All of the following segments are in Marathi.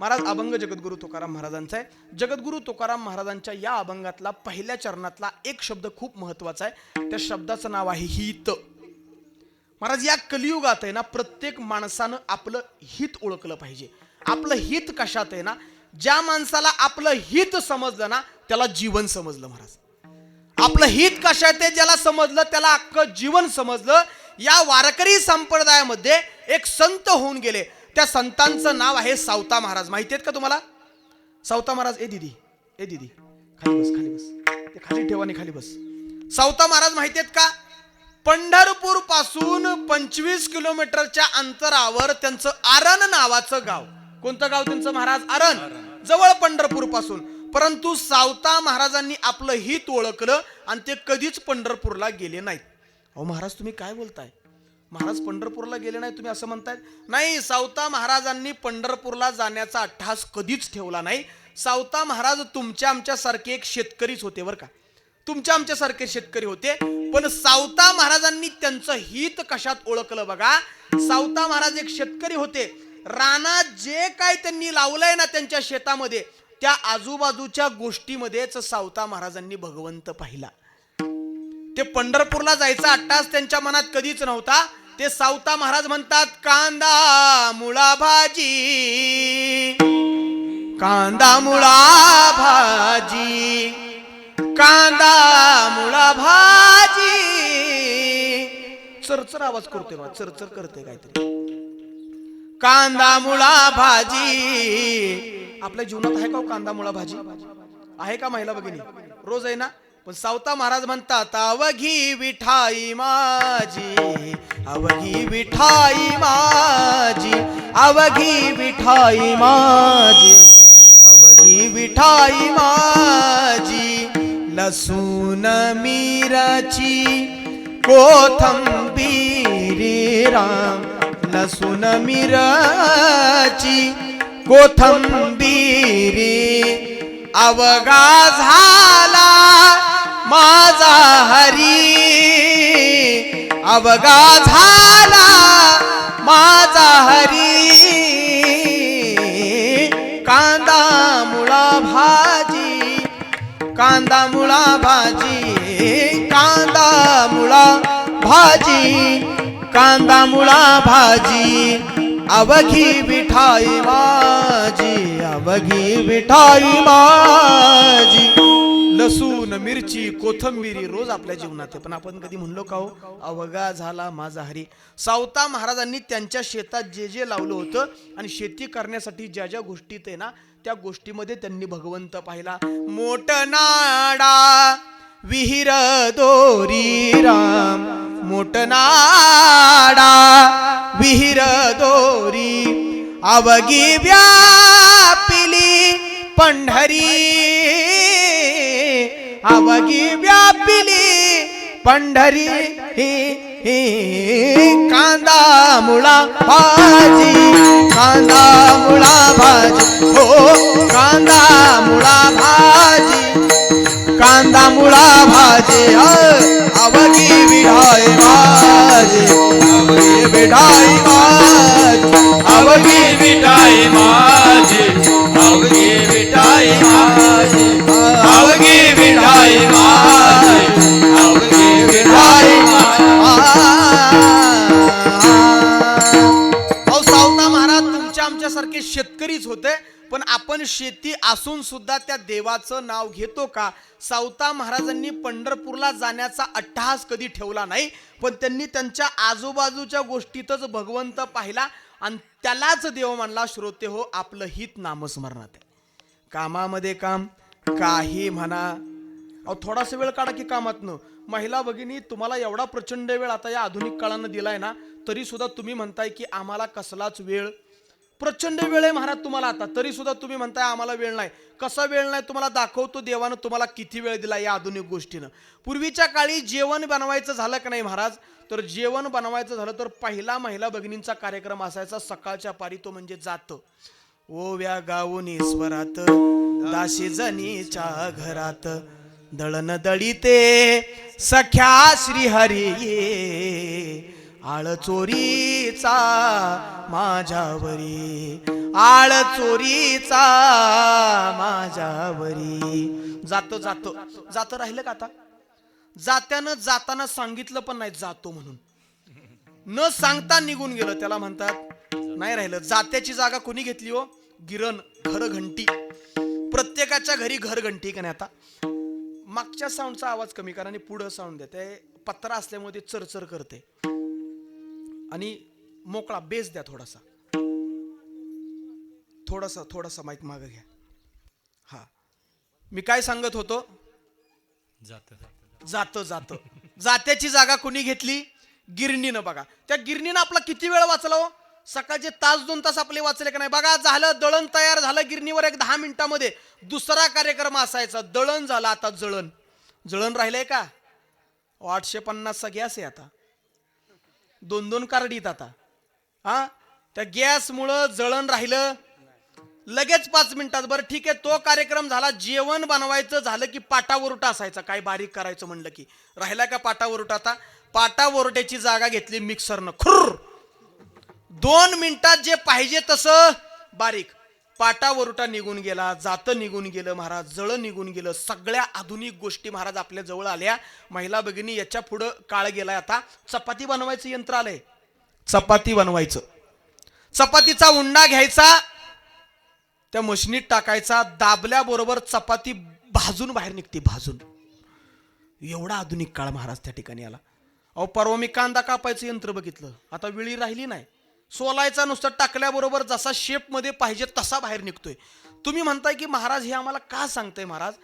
महाराज अभंग जगद्गुरु तुकाराम महाराजांचा आहे. जगद्गुरु तुकाराम महाराजांच्या या अभंगातला पहिल्या चरणातला एक शब्द खूप महत्त्वाचा आहे. त्या शब्दाचं नाव आहे हित. महाराज या कलियुगात आहे ना प्रत्येक माणसानं आपलं हित ओळखलं पाहिजे. आपलं हित कशात आहे ना ज्या माणसाला आपलं हित समजलं ना त्याला जीवन समजलं महाराज. आपलं हित कशात आहे ज्याला समजलं त्याला अख्खं जीवन समजलं. या वारकरी संप्रदायामध्ये एक संत होऊन गेले. त्या संतांचं नाव आहे सावता महाराज. माहिती आहेत का तुम्हाला? सावता महाराज ए दिदी ए दिदी खाली बस खाली बस. ते खाली ठेवा आणि खाली बस. सावता महाराज माहिती आहेत का? पंढरपूरपासून पंचवीस किलोमीटरच्या अंतरावर त्यांचं आरण नावाचं गाव. कोणतं गाव त्यांचं महाराज? आरण. जवळ पंढरपूरपासून परंतु सावता महाराजांनी आपलं हित ओळखलं आणि ते कधीच पंढरपूरला गेले नाहीत. अहो महाराज तुम्ही काय बोलताय? महाराज पंढरपूरला गेले नाही तुम्ही असं म्हणताय? नाही सावता महाराजांनी पंढरपूरला जाण्याचा अट्टहास कधीच ठेवला नाही. सावता महाराज तुमच्या आमच्यासारखे एक शेतकरीच होते बरं का. तुमच्या आमच्यासारखे शेतकरी होते. पण सावता महाराजांनी त्यांचं हित कशात ओळखलं बघा? सावता महाराज एक शेतकरी होते. रानात जे काय त्यांनी लावलंय ना त्यांच्या शेतामध्ये त्या आजूबाजूच्या गोष्टीमध्येच सावता महाराजांनी भगवंत पाहिला. ते पंढरपूरला जायचा अट्टास त्यांच्या मनात कधीच नव्हता. ते सावता महाराज म्हणतात कांदा मुळा भाजी. कांदा मुळा भाजी. कांदा मुळा भाजी. चरचर आवाज करतोय बा चरचर करते काहीतरी. कांदा मुळा भाजी. आपल्या जीवनात आहे का हो कांदा मुळा भाजी? आहे का महिला भगिनी? रोज आहे ना? पण सावता महाराज म्हणतात अवघी विठाई माझी अवघी विठाई माझी अवघी विठाई माझी अवघी विठाई माझी लसूण मिराची कोथंबीरी राम लसूण मिराची कोथंबीरी अवगा झाला माझा हरी. अवगा झाला माझा हरी. कांदा मुळा भाजी कांदा मुळा भाजी कांदा मुळा भाजी कांदा मुळा भाजी अवघी विठाई माझी अवघी विठाई माझी. लसूण मिरची कोथंबिरी रोज आपल्या जीवनात आहे. पण आपण कधी म्हणलो का हो अवघा झाला माझा हरी. सावता महाराजांनी त्यांच्या शेतात जे जे लावलं होतं आणि शेती करण्यासाठी ज्या ज्या गोष्टीत आहे ना त्या गोष्टीमध्ये त्यांनी भगवंत पाहिला. मोठ नाडा विहीर दोरी राम. मोठ नाडा विहीर दोरी. अवगी व्यापिली पंढरी. अवगी व्यापिली पंढरी हे हे कांदा मुळा भाजी कांदा मुळा भाजी हो कांदा मुळा भाजी कांदा मुळा भाजी अ, अवगी विढाई भाजी अवगी विढाय भाजी अवघी विढाय भाजी. आपल्यासारखे शेतकरीच होते पण आपण शेती असून सुद्धा त्या देवाचं नाव घेतो का? सावता महाराजांनी पंढरपूरला जाण्याचा अट्टहास कधी ठेवला नाही पण त्यांनी त्यांच्या आजूबाजूच्या गोष्टीतच भगवंत पाहिला आणि त्यालाच देव म्हणला श्रोते हो आपलं हित नामस्मरणात आहे. कामामध्ये काम काही म्हणा. अहो थोडासा वेळ काढा की कामातनं. महिला भगिनी तुम्हाला एवढा प्रचंड वेळ आता या आधुनिक काळानं दिलाय ना तरी सुद्धा तुम्ही म्हणताय की आम्हाला कसलाच वेळ प्रचंड वेळ आहे महाराज तुम्हाला आता. तरी सुद्धा तुम्ही म्हणताय आम्हाला वेळ नाही. कसा वेळ नाही तुम्हाला दाखवतो देवानं तुम्हाला किती वेळ दिला या आधुनिक गोष्टीनं. पूर्वीच्या काळी जेवण बनवायचं झालं का नाही महाराज? तर जेवण बनवायचं झालं तर पहिला महिला भगिनींचा कार्यक्रम असायचा सकाळच्या पारी तो म्हणजे जात. ओव्या गाऊन ईश्वरात दाशी जनीच्या घरात. दळण दळीते सख्या श्रीहरी आळ चोरीचा माझ्यावरी आळ चोरीचा माझ्यावरी. जातो जातो. जातो राहिलं का आता? जात्यानं जाताना सांगितलं पण नाही जातो म्हणून. न सांगता निघून गेलं त्याला म्हणतात नाही राहिलं. जात्याची जागा कोणी घेतली हो? गिरण घर घंटी प्रत्येकाच्या घरी घर घंटी का नाही आता? मागच्या साऊंडचा आवाज कमी करा आणि पुढं साऊंड देते पत्रा असल्यामुळे ते चरचर करते. आणि मोकळा बेस द्या थोडासा. थोडासा थोडासा माईक मागं घ्या. हा. मी काय सांगत होतो? जात. जात जात. जात्याची जागा कोणी घेतली? गिरणीनं बघा. त्या गिरणीनं आपला किती वेळ वाचला हो? सकाळचे तास दोन तास आपले वाचले का नाही? बघा झालं दळण तयार झालं गिरणीवर एक दहा मिनिटामध्ये. दुसरा कार्यक्रम असायचा. दळण झाला आता जळण. जळण राहिलंय का? आठशे पन्नासचा गॅस आहे आता. दोन दोन कार्डीत आता. हा? त्या गॅसमुळं जळण राहिलं. लगेच पाच मिनिटात बरं ठीक आहे तो कार्यक्रम झाला. जेवण बनवायचं झालं की पाटावरुटा असायचा. काय बारीक करायचं म्हणलं की. राहिला का पाटावरुटा आता? पाटावरट्याची जागा घेतली मिक्सरनं खुर्र! दोन मिनिटात जे पाहिजे तसं बारीक. पाटावरुटा निघून गेला जातं निघून गेलं महाराज जळं निघून गेलं. सगळ्या आधुनिक गोष्टी महाराज आपल्या जवळ आल्या. महिला भगिनी याच्या पुढं काळ गेलाय आता. चपाती बनवायचं यंत्र आलंय. चपाती बनवायचं. चपातीचा उंडा घ्यायचा त्या मशनीत टाकायचा दाबल्याबरोबर चपाती भाजून बाहेर निघते भाजून. एवढा आधुनिक काळ महाराज त्या ठिकाणी आला. अहो परवा मी कांदा कापायचं यंत्र बघितलं. आता वेळी राहिली नाही. सोलायचा नुसता टाकल्याबरोबर जसा शेपमध्ये पाहिजे तसा बाहेर निघतोय. तुम्ही म्हणताय की महाराज हे आम्हाला का सांगताय महाराज?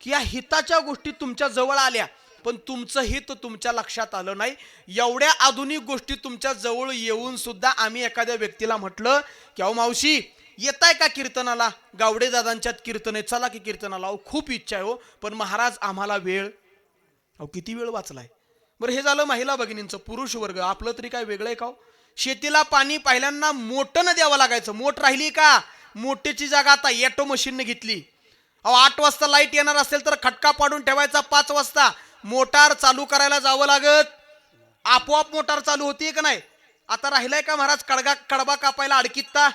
की या हिताच्या गोष्टी तुमच्या जवळ आल्या पण तुमचं हित तुमच्या लक्षात आलं नाही. एवढ्या आधुनिक गोष्टी तुमच्या जवळ येऊन सुद्धा आम्ही एखाद्या व्यक्तीला म्हटलं की अहो मावशी येताय का कीर्तनाला? गावडे दादांच्यात कीर्तन आहे. चला की कीर्तनाला. अहो खूप इच्छा आहे हो पण महाराज आम्हाला वेळ अहो किती वेळ वाचलाय? बरं हे झालं महिला भगिनींचं. पुरुष वर्ग. आपलं तरी काय वेगळं आहे का हो? शेतीला पाणी पहिल्यांदा मोठं द्यावं लागायचं. मोठ राहिली का? मोठीची जागा आता येटो मशीनने घेतली. अहो आठ वाजता लाइट येणार असेल तर खटका पाडून ठेवायचा पाच वाजता. मोटार चालू करायला जावं लागत. आपोआप मोटार चालू होती का नाही? आता राहिलाय का महाराज कडगा कडबा कापायला अडकितता?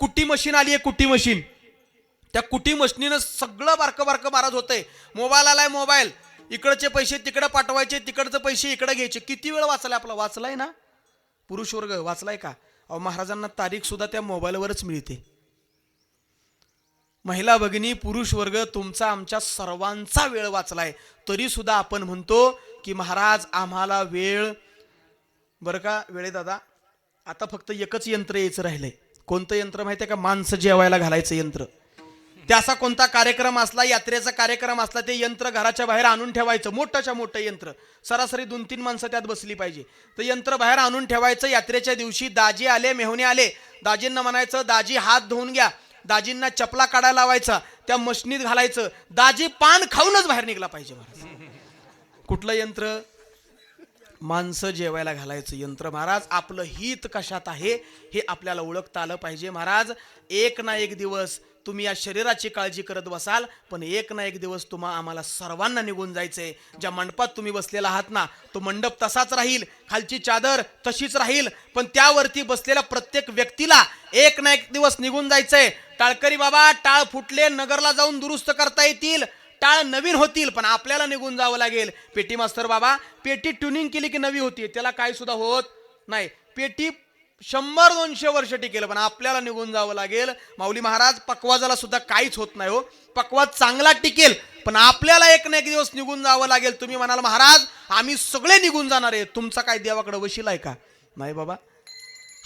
कुट्टी मशीन आली आहे कुट्टी मशीन त्या कुटी मशनीनं सगळं बारकं बारकं महाराज होतंय. मोबाईल आलाय मोबाईल. इकडचे पैसे तिकडे पाठवायचे तिकडचे पैसे इकडे घ्यायचे. किती वेळ वाचलाय आपला? वाचलाय ना? पुरुष वर्ग वाचलाय का? अहो महाराजांना तारीख सुद्धा त्या मोबाईलवरच मिळते. महिला भगिनी पुरुष वर्ग तुमचा आमच्या सर्वांचा वेळ वाचलाय. तरी सुद्धा आपण म्हणतो की महाराज आम्हाला वेळ बरं का वेळे दादा आता फक्त एकच यंत्र यायचं राहिलंय. कोणतं यंत्र माहिती आहे का? माणसं जेवायला घालायचं यंत्र. त्याचा असा कोणता कार्यक्रम असला यात्रेचा कार्यक्रम असला ते यंत्र घराच्या बाहेर आणून ठेवायचं मोठंच्या मोठं यंत्र. सरासरी दोन तीन माणसं त्यात बसली पाहिजे. तर यंत्र बाहेर आणून ठेवायचं यात्रेच्या दिवशी दाजी आले मेहुणे आले. दाजींना म्हणायचं दाजी हात धुवून घ्या. दाजींना चपला काढायला लावायचा त्या मशनीत घालायचं. दाजी पान खाऊनच बाहेर निघला पाहिजे महाराज. कुठलं यंत्र? माणसं जेवायला घालायचं यंत्र. महाराज आपलं हित कशात आहे हे आपल्याला ओळखता आलं पाहिजे महाराज. एक ना एक दिवस तुम्ही या शरीराची काळजी करत बसाल पण एक ना एक दिवस तुम्हा आम्हाला सर्वांना निघून जायचंय. ज्या मंडपात तुम्ही बसलेला आहात ना तो मंडप तसाच राहील खालची चादर तशीच राहील पण त्यावरती बसलेल्या प्रत्येक व्यक्तीला एक ना एक दिवस निघून जायचंय. टाळकरी बाबा टाळ फुटले नगरला जाऊन दुरुस्त करता येतील. टाळ नवीन होतील पण आपल्याला निघून जावं लागेल. पेटी मास्तर बाबा पेटी ट्युनिंग केली की नवी होती? त्याला काय सुद्धा होत नाही. पेटी शंभर दोनशे वर्ष टिकेल पण आपल्याला निघून जावं लागेल. माऊली महाराज पकवाजाला सुद्धा काहीच होत नाही हो. पकवाज चांगला टिकेल पण आपल्याला एक ना एक दिवस निघून जावं लागेल. तुम्ही म्हणाल महाराज आम्ही सगळे निघून जाणार आहे. तुमचा काय देवाकडे वशील आहे का? नाही बाबा.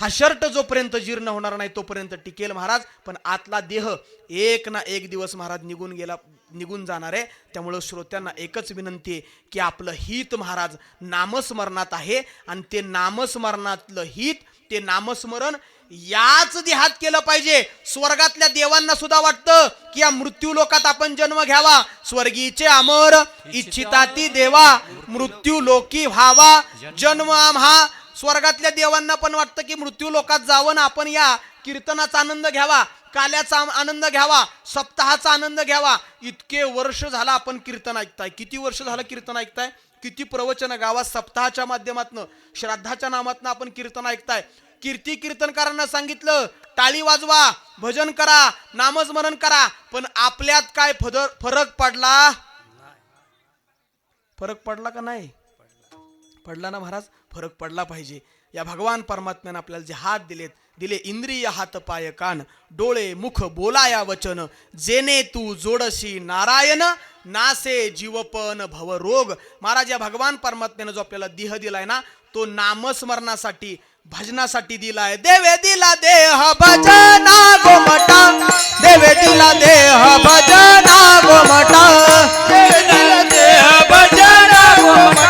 हा शर्ट जोपर्यंत जीर्ण होणार नाही तोपर्यंत टिकेल महाराज. पण आतला देह एक ना एक दिवस महाराज निघून गेला निघून जाणार आहे. त्यामुळं श्रोत्यांना एकच विनंती आहे की आपलं हित महाराज नामस्मरणात आहे. आणि ते नामस्मरणातलं हित ते नामस्मरण याच देहात केलं पाहिजे. स्वर्गातल्या देवांना सुद्धा वाटतं की या मृत्यू लोकात आपण जन्म घ्यावा. स्वर्गीचे अमर इच्छिताती देवा मृत्यू लोकी व्हावा जन्म आम्हा. स्वर्गातल्या देवांना पण वाटतं की मृत्यू लोकात जावं ना आपण या. कीर्तनाचा आनंद घ्यावा काल्याचा आनंद घ्यावा सप्ताहाचा आनंद घ्यावा. इतके वर्ष झाला आपण कीर्तन ऐकताय. किती वर्ष झालं कीर्तन ऐकताय? किती प्रवचन गावात? सप्ताहाच्या माध्यमातनं श्राद्धाच्या नामातनं आपण कीर्तन ऐकताय. कीर्ती कीर्तनकारांना सांगितलं टाळी वाजवा भजन करा नामस्मरण करा पण आपल्यात काय फदर फरक पडला? फरक पडला का नाही? पडला ना महाराज फरक पडला पाहिजे. या भगवान परमात्म्याने आपल्याला जे हात दिलेत दिले इंद्रिय हात पाय कान डोळे मुख बोलाया वचन जेने तू जोडशी नारायण नासे जीवपन भवरोग महाराज या भगवान परमात्म्यानं जो आपल्याला देह दिलाय ना तो नामस्मरणासाठी भजनासाठी दिलाय. देवे दिला देह भजना गोमटा. देवे दिला देह भजना गोमटा. देवे दिला देह भजना गोमटा.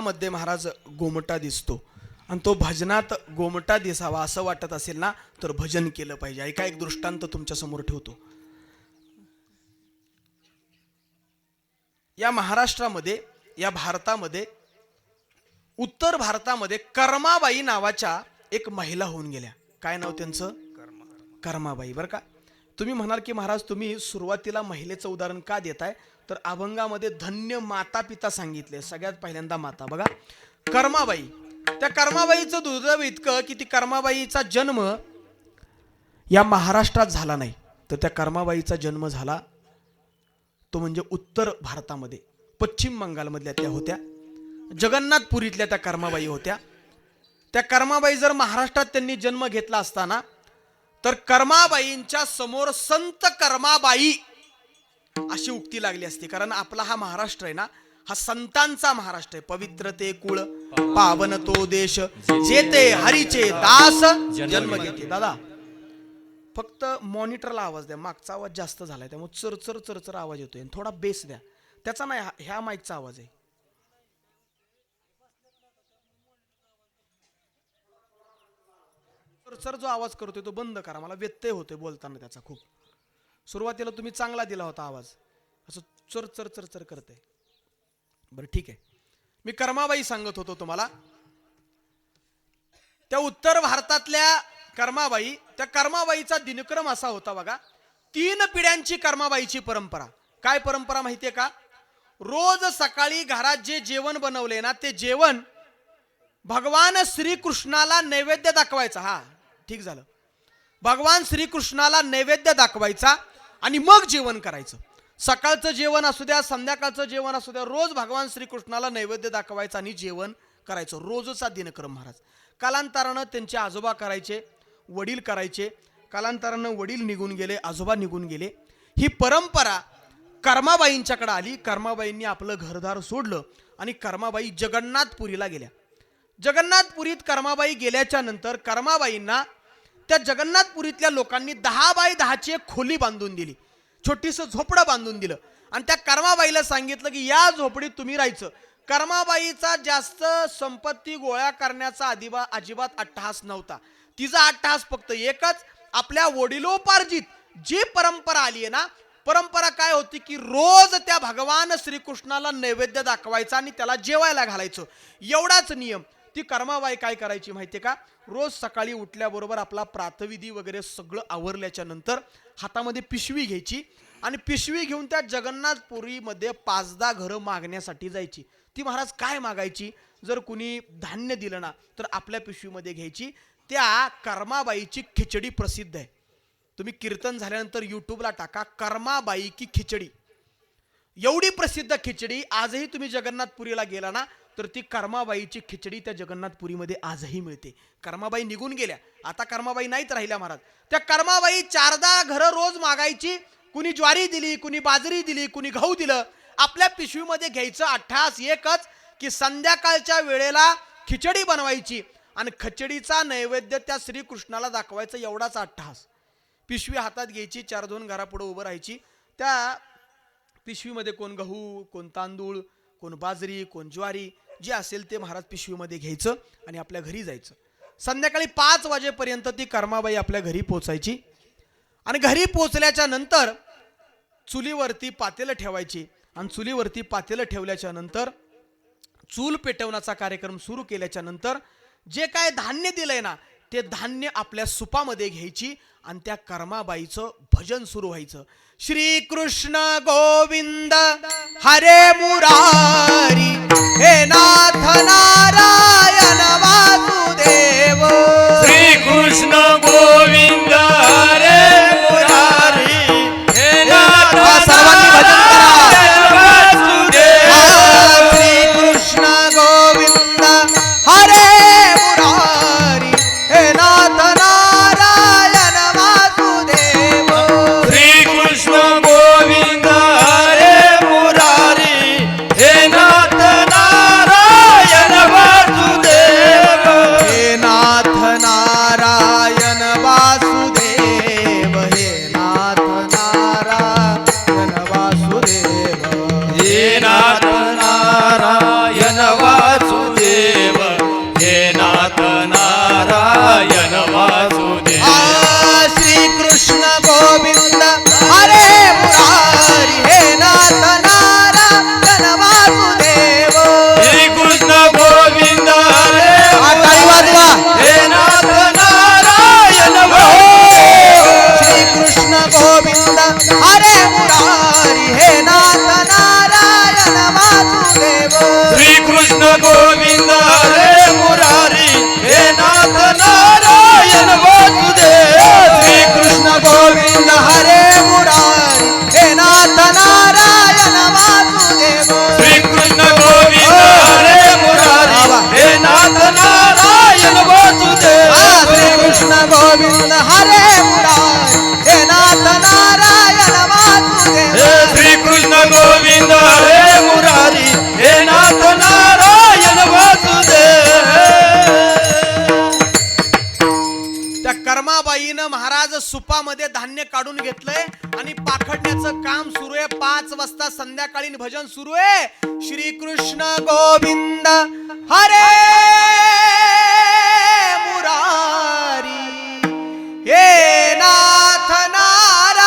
भजनामध्ये महाराज गोमटा दिसतो. आणि तो भजनात गोमटा दिसावा असं वाटत असेल ना तर भजन केलं पाहिजे. ऐका एक दृष्टांत तुमच्यासमोर ठेवतो. या महाराष्ट्रामध्ये या भारतामध्ये उत्तर भारतामध्ये कर्माबाई नावाच्या एक महिला होऊन गेल्या. काय नाव त्यांचं? कर्माबाई बरं का? तुम्ही म्हणाल की महाराज तुम्ही सुरुवातीला महिलेचं उदाहरण का देताय? तर अभंगामध्ये धन्य माता पिता सांगितले. सगळ्यात पहिल्यांदा माता. बघा. कर्माबाई. त्या कर्माबाईचं दुर्दैव इतकं की ती कर्माबाईचा जन्म या महाराष्ट्रात झाला नाही. तर त्या कर्माबाईचा जन्म झाला तो म्हणजे उत्तर भारतामध्ये. पश्चिम बंगालमधल्या त्या होत्या. जगन्नाथपुरीतल्या त्या कर्माबाई होत्या. त्या कर्माबाई जर महाराष्ट्रात त्यांनी जन्म घेतला असताना तर कर्माबाईंच्या समोर संत कर्माबाई अशी उक्ती लागली असती. कारण आपला हा महाराष्ट्र आहे ना हा संतांचा महाराष्ट्र आहे. पवित्र ते कुळ पावन तो देश जेते हरीचे दास जन्म घेते. दादा फक्त मॉनिटरला आवाज द्या. मागचा आवाज जास्त झालाय त्यामुळे चरचर चरचर आवाज येतोय. आणि थोडा बेस द्या. त्याचा नाही ह्या माईकचा आवाज आहे. चरचर जो आवाज करतोय तो बंद करा. मला व्यत्यय होतोय बोलताना त्याचा खूप. सुरुवातीला तुम्ही चांगला दिला होता आवाज. असं चर चर चर चर करते बरं ठीक आहे. मी कर्माबाई सांगत होतो तुम्हाला. त्या उत्तर भारतातल्या कर्माबाई त्या कर्माबाईचा दिनक्रम असा होता बघा. तीन पिढ्यांची कर्माबाईची परंपरा. काय परंपरा माहितीये का? रोज सकाळी घरात जे जेवण बनवले ना ते जेवण भगवान श्रीकृष्णाला नैवेद्य दाखवायचा. हा ठीक झालं. भगवान श्रीकृष्णाला नैवेद्य दाखवायचा आणि मग जेवण करायचं. सकाळचं जेवण असू द्या संध्याकाळचं जेवण असू द्या रोज भगवान श्रीकृष्णाला नैवेद्य दाखवायचं आणि जेवण करायचं. रोजचा दिनक्रम महाराज. कालांतरानं त्यांचे आजोबा करायचे वडील करायचे. कालांतरानं वडील निघून गेले आजोबा निघून गेले. ही परंपरा कर्माबाईंच्याकडे आली. कर्माबाईंनी आपलं घरदार सोडलं आणि कर्माबाई जगन्नाथपुरीला गेल्या. जगन्नाथपुरीत कर्माबाई गेल्याच्यानंतर कर्माबाईंना त्या जगन्नाथपुरीतल्या लोकांनी दहा बाय दहाची एक खोली बांधून दिली. छोटीसं झोपडं बांधून दिलं. आणि त्या कर्माबाईला सांगितलं की या झोपडीत तुम्ही राहायचं. कर्माबाईचा जास्त संपत्ती गोळा करण्याचा अधिबा अजिबात अट्टहास नव्हता. तिचा अट्टहास फक्त एकच आपल्या वडिलोपार्जित जी परंपरा आली आहे ना परंपरा काय होती की रोज त्या भगवान श्रीकृष्णाला नैवेद्य दाखवायचा आणि त्याला जेवायला घालायचं. एवढाच नियम. ती कर्माबाई काय करायची माहितीये का? रोज सकाळी उठल्याबरोबर आपला प्रातविधी वगैरे सगळं आवरल्याच्या नंतर हातामध्ये पिशवी घ्यायची आणि पिशवी घेऊन त्या जगन्नाथपुरीमध्ये पाचदा घरं मागण्यासाठी जायची. ती महाराज काय मागायची? जर कुणी धान्य दिलं ना तर आपल्या पिशवीमध्ये घ्यायची. त्या कर्माबाईची खिचडी प्रसिद्ध आहे. तुम्ही कीर्तन झाल्यानंतर यूट्यूबला टाका कर्माबाई की खिचडी. एवढी प्रसिद्ध खिचडी आजही तुम्ही जगन्नाथपुरीला गेला ना तर ती कर्माबाईची खिचडी त्या जगन्नाथपुरीमध्ये आजही मिळते. कर्माबाई निघून गेल्या. आता कर्माबाई नाहीत राहिल्या महाराज. त्या कर्माबाई चारदा घरं रोज मागायची. कुणी ज्वारी दिली कुणी बाजरी दिली कुणी गहू दिलं. आपल्या पिशवीमध्ये घ्यायचं अठ्ठास एकच की संध्याकाळच्या वेळेला खिचडी बनवायची. आणि खिचडीचा नैवेद्य त्या श्रीकृष्णाला दाखवायचा एवढाच अठ्ठास पिशवी हातात घ्यायची चार दोन घरापुढं उभं राहायची. त्या पिशवीमध्ये कोण गहू कोण तांदूळ कोण बाजरी कोण ज्वारी जे असेल ते महाराज पिशवीमध्ये घ्यायचं आणि आपल्या घरी जायचं. संध्याकाळी पाच वाजेपर्यंत ती कर्माबाई आपल्या घरी पोचायची आणि घरी पोचल्याच्या नंतर चुलीवरती पातेलं ठेवायची आणि चुलीवरती पातेलं ठेवल्याच्या नंतर चूल पेटवण्याचा कार्यक्रम सुरू केल्याच्यानंतर जे काय धान्य दिलंय ना ते धान्य आपल्या सुपामध्ये घ्यायची आणि त्या कर्माबाईचं भजन सुरू व्हायचं. श्री कृष्ण गोविंद हरे मुरारी महाराज सुपामध्ये धान्य काढून घेतलंय आणि पाखडण्याचं काम सुरू आहे. पाच वाजता संध्याकाळी भजन सुरू आहे. श्रीकृष्ण गोविंद हरे मुरारी. हे नाथ नारायण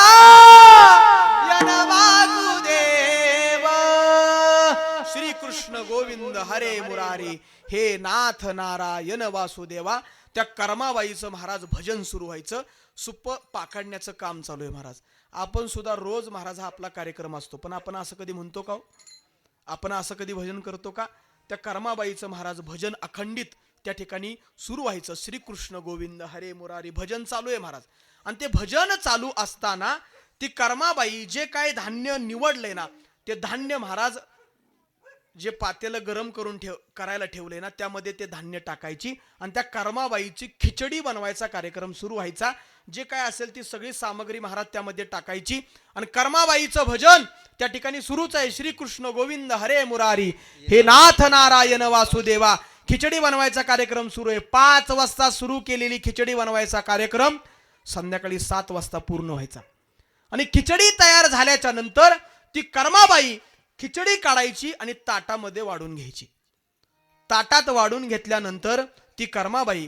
श्री कृष्ण गोविंद हरे मुरारी. हे नाथ नारायण वासुदेवा. त्या कर्माबाईचं महाराज भजन सुरू व्हायचं. सुप पाखडण्याचं काम चालू आहे महाराज. आपण सुद्धा रोज महाराज हा आपला कार्यक्रम असतो. पण आपण असं कधी म्हणतो का हो? आपण असं कधी भजन करतो का? त्या कर्माबाईचं महाराज भजन अखंडित त्या ठिकाणी सुरू व्हायचं. श्रीकृष्ण गोविंद हरे मुरारी भजन चालू आहे महाराज. आणि ते भजन चालू असताना ती कर्माबाई जे काय धान्य निवडलंय ना ते धान्य महाराज जे पातेलं गरम करून ठेव करायला ठेवले ना त्यामध्ये ते धान्य टाकायची आणि त्या कर्माबाईची खिचडी बनवायचा कार्यक्रम सुरू व्हायचा. जे काय असेल ती सगळी सामग्री महाराज त्यामध्ये टाकायची आणि कर्माबाईचं भजन त्या ठिकाणी सुरूच आहे. श्रीकृष्ण गोविंद हरे मुरारी. हे नाथ नारायण वासुदेवा. खिचडी बनवायचा कार्यक्रम सुरू आहे. पाच वाजता सुरू केलेली खिचडी बनवायचा कार्यक्रम संध्याकाळी सात वाजता पूर्ण व्हायचा. आणि खिचडी तयार झाल्याच्यानंतर ती कर्माबाई खिचडी काढायची आणि ताटामध्ये वाढून घ्यायची. ताटात वाढून घेतल्यानंतर ती कर्माबाई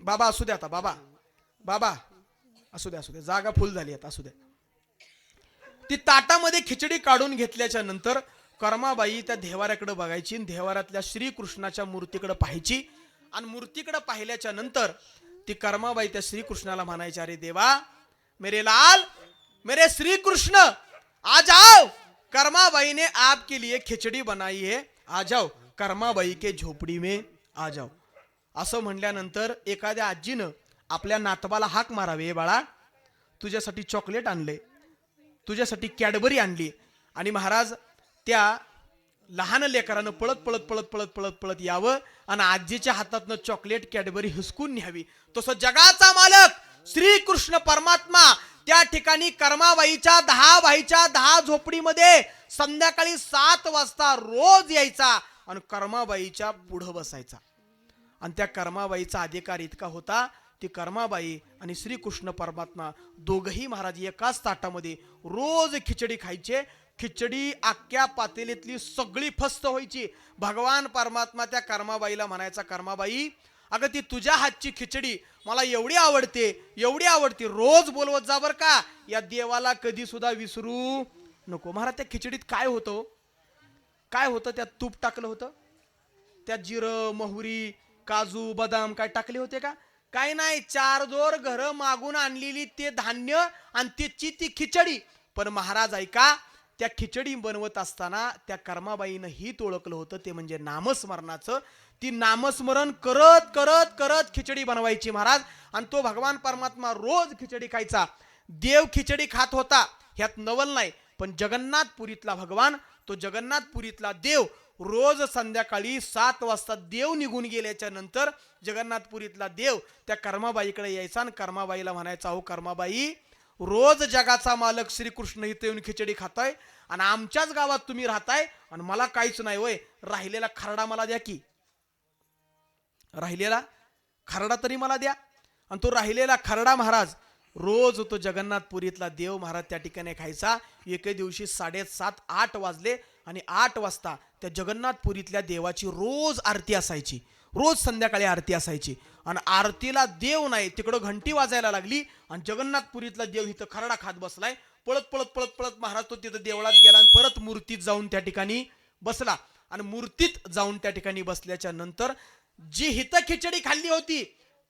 बाबा असू द्या आता बाबा बाबा असू द्या असू द्या जागा फुल झाली आता असू द्या ती ताटामध्ये खिचडी काढून घेतल्याच्या नंतर कर्माबाई त्या देवाऱ्याकडे बघायची आणि देवाऱ्यातल्या श्रीकृष्णाच्या मूर्तीकडे पाहायची. आणि मूर्तीकडे पाहिल्याच्या नंतर ती कर्माबाई त्या श्रीकृष्णाला म्हणायच्या अरे देवा मेरे लाल मेरे श्रीकृष्ण आज आ जाओ. कर्माबाई ने आपके लिए खिचड़ी बनाई है। आ जाओ कर्माबाई के झोपडी में आ जाओ। असं म्हणल्यानंतर एखाद्या आजीनं आपल्या नातवाला हाक मारावे बाळा तुझ्यासाठी चॉकलेट आणले तुझ्यासाठी कॅडबरी आणली. आणि महाराज त्या लहान लेकरानं पळत पळत पळत पळत पळत पळत यावं आणि आजीच्या हातातनं चॉकलेट कॅडबरी हिसकून न्यावी. तसं जगाचा मालक श्रीकृष्ण परमात्मा त्या ठिकाणी कर्माबाईच्या दहा बाईच्या दहा झोपडीमध्ये संध्याकाळी सात वाजता रोज यायचा आणि कर्माबाईच्या पुढं बसायचा. आणि त्या कर्माबाईचा अधिकार इतका होता ती कर्माबाई आणि श्रीकृष्ण परमात्मा दोघही महाराज एकाच ताटामध्ये रोज खिचडी खायचे. खिचडी आख्या पातेलीतली सगळी फस्त व्हायची. भगवान परमात्मा त्या कर्माबाईला म्हणायचा कर्माबाई अगं ती तुझ्या हातची खिचडी मला एवढी आवडते एवढी आवडते. रोज बोलवत जा बर का. या देवाला कधी सुद्धा विसरू नको. महाराज त्या खिचडीत काय होतं हो? काय होतं? त्यात तूप टाकलं होतं? त्यात जिरं मोहरी काजू बदाम काय टाकले होते का? काय नाही. चार जोर घरं मागून आणलेली ते धान्य आणि त्याची ती खिचडी. पण महाराज ऐका त्या खिचडी बनवत असताना त्या कर्माबाईनं हित ओळखलं होतं. ते म्हणजे नामस्मरणाचं. ती नामस्मरण करत करत करत खिचडी बनवायची महाराज. आणि तो भगवान परमात्मा रोज खिचडी खायचा. देव खिचडी खात होता ह्यात नवल नाही. पण जगन्नाथपुरीतला भगवान तो जगन्नाथपुरीतला देव रोज संध्याकाळी सात वाजता देव निघून गेल्याच्यानंतर जगन्नाथपुरीतला देव त्या कर्माबाईकडे यायचा आणि कर्माबाईला म्हणायचा हो कर्माबाई रोज जगाचा मालक श्रीकृष्ण इथे येऊन खिचडी खाताय आणि आमच्याच गावात तुम्ही राहताय आणि मला काहीच नाही होय. राहिलेला खरडा मला द्या की. राहिलेला खरडा तरी मला द्या. आणि तो राहिलेला खरडा महाराज रोज तो जगन्नाथपुरीतला देव महाराज त्या ठिकाणी खायचा. एके दिवशी साडेसात आठ वाजले आणि आठ वाजता त्या जगन्नाथपुरीतल्या देवाची रोज आरती असायची. रोज संध्याकाळी आरती असायची. आणि आरतीला देव नाही तिकडं घंटी वाजायला लागली आणि जगन्नाथपुरीतला देव इथं खरडा खात बसलाय. पळत पळत पळत पळत महाराज तो तिथं देवळात गेला आणि परत मूर्तीत जाऊन त्या ठिकाणी बसला. आणि मूर्तीत जाऊन त्या ठिकाणी बसल्याच्या नंतर जी हित खिचडी खाल्ली होती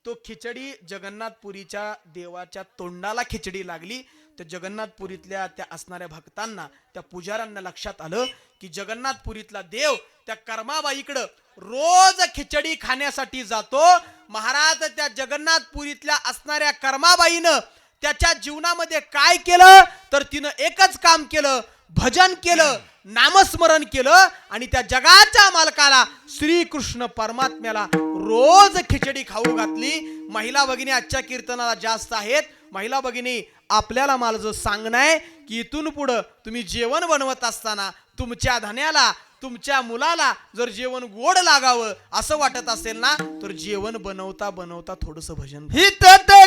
तो खिचडी जगन्नाथपुरीच्या देवाच्या तोंडाला खिचडी लागली. तर जगन्नाथपुरीतल्या त्या असणाऱ्या भक्तांना त्या पुजाऱ्यांना लक्षात आलं की जगन्नाथपुरीतला देव त्या कर्माबाईकडं रोज खिचडी खाण्यासाठी जातो. महाराज त्या जगन्नाथपुरीतल्या असणाऱ्या कर्माबाईनं त्याच्या जीवनामध्ये काय केलं? तर तिनं एकच काम केलं भजन केलं नामस्मरण केलं आणि त्या जगाच्या मालकाला श्रीकृष्ण परमात्म्याला रोज खिचडी खाऊ घातली. महिला भगिनी आजच्या कीर्तनाला जास्त आहेत. महिला भगिनी आपल्याला मला जो सांगणं आहे की इथून पुढं तुम्ही जेवण बनवत असताना तुमच्या धन्याला तुमच्या मुलाला जर जेवण गोड लागावं असं वाटत असेल ना तर जेवण बनवता बनवता थोडस भजन हित ते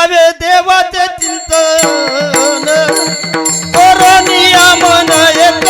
करावे देवाचे चिंतन. करोनिया मन एक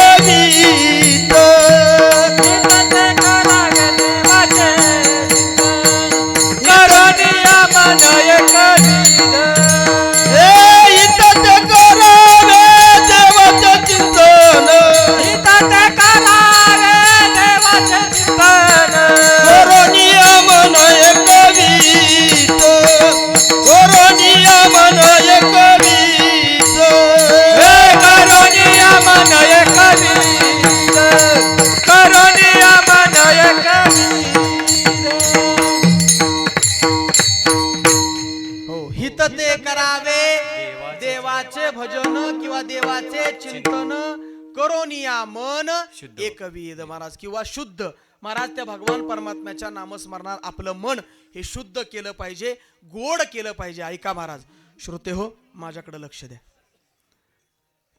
एकविध महाराज किंवा शुद्ध. महाराज त्या भगवान परमात्म्याच्या नामस्मरणात आपलं मन हे शुद्ध केलं पाहिजे गोड केलं पाहिजे. ऐका महाराज श्रोते हो माझ्याकडे लक्ष द्या.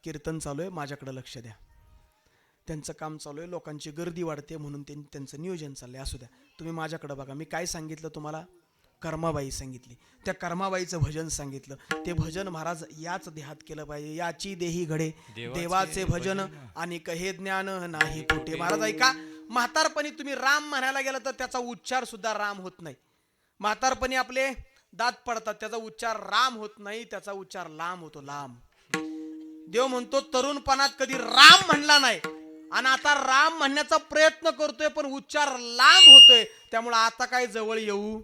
कीर्तन चालू आहे माझ्याकडे लक्ष द्या. त्यांचं काम चालू आहे लोकांची गर्दी वाढते म्हणून त्यां- त्यांचं नियोजन चाललंय. असू द्या. तुम्ही माझ्याकडे बघा. मी काय सांगितलं तुम्हाला? कर्माबाई सांगितली. त्या कर्माबाईचं भजन सांगितलं. ते भजन महाराज याच देहात केलं पाहिजे. याची देही घडे. देवाचे भजन. आणि कहे ज्ञान नाही कुठे महाराज ऐका. म्हातारपणी तुम्ही राम म्हणायला गेलं तर त्याचा उच्चार सुद्धा राम होत नाही. म्हातारपणी आपले दात पडतात त्याचा उच्चार राम होत नाही त्याचा उच्चार लांब होतो लांब. देव म्हणतो तरुणपणात कधी राम म्हणला नाही. आणि आता राम म्हणण्याचा प्रयत्न करतोय पण उच्चार लांब होतोय. त्यामुळे आता काय जवळ येऊ?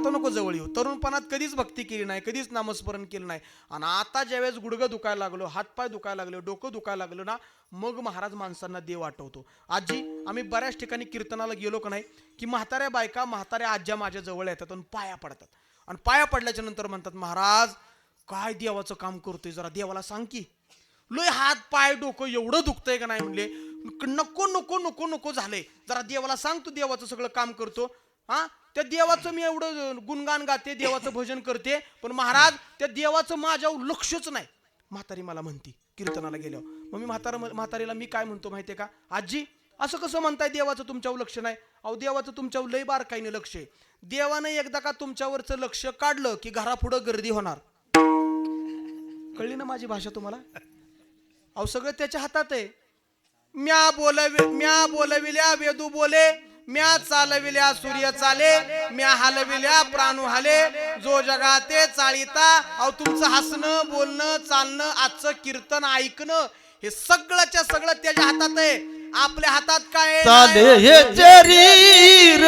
आता नको जवळ येऊ. तरुणपणात कधीच भक्ती केली नाही कधीच नामस्मरण केलं नाही. आणि आता ज्यावेळेस गुडघं दुखायला लागलो हातपाय दुखायला लागलो डोकं दुखायला लागलो ना मग महाराज माणसांना देव आठवतो. आजी आम्ही बऱ्याच ठिकाणी कीर्तनाला गेलो का नाही की म्हाताऱ्या बायका म्हाताऱ्या आज्या माझ्या जवळ येतात आणि पाया पडतात. आणि पाया पडल्याच्या नंतर म्हणतात महाराज काय देवाचं काम करतोय जरा देवाला सांग की. लोय हात पाय डोकं एवढं दुखतंय का नाही? म्हणले. नको नको नको नको झालंय. जरा देवाला सांग तू देवाचं सगळं काम करतो. हा? त्या देवाचं मी एवढं गुणगान गाते देवाचं भजन करते पण महाराज त्या देवाचं माझ्यावर लक्षच नाही. म्हातारी मला म्हणती कीर्तनाला गेल्यावर. मग मी म्हातारा म्हातारीला मी काय म्हणतो माहितीये का? आजी असं कसं म्हणताय देवाचं तुमच्यावर लक्ष नाही? अहो देवाचं तुमच्यावर लय बारकाईने लक्ष आहे. देवानं एकदा का तुमच्यावरचं लक्ष काढलं की घरापुढं गर्दी होणार. कळली ना माझी भाषा तुम्हाला? अहो सगळं त्याच्या हातात आहे. म्या बोलवे म्या बोलविल्या वेदू बोले. म्या चालविल्या सूर्य चाले म्या हलविल्या प्राणू हाले जो जगाते चाळीता अहो तुमचं हसणं बोलणं चालणं आजचं कीर्तन ऐकणं हे सगळंच्या सगळं त्याच्या हातात आहे. आपल्या हातात काय चाले हे शरीर